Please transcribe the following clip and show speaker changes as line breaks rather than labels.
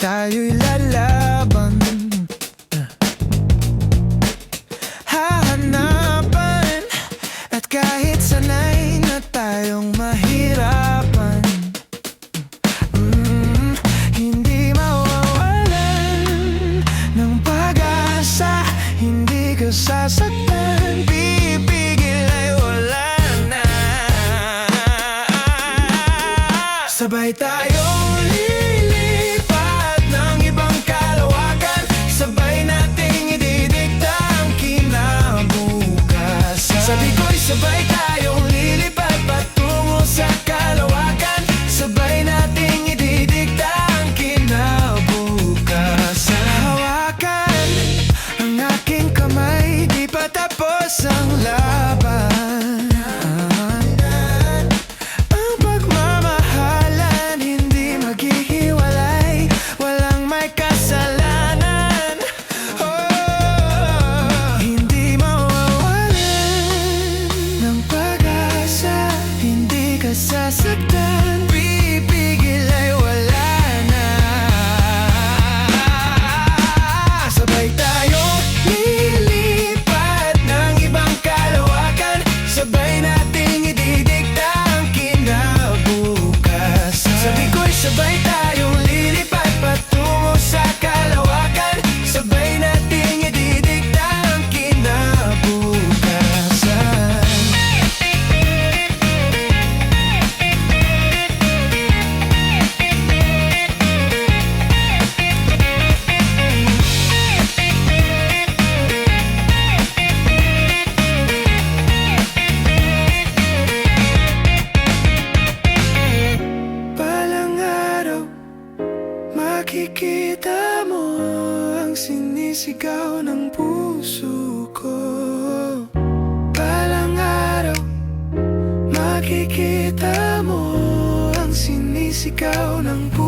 Tayo'y lalaban. Hahanapan At kahit sanay na tayong mahirapan. Mm, Hindi mawawalan ng pag-asa Hindi ka sasaktan Pipigil ay wala na. Sabay tayo. чекаю. Should break Nakikita mo ang sinisigaw ng puso ko. Balang araw Makikita mo ang sinisigaw ng puso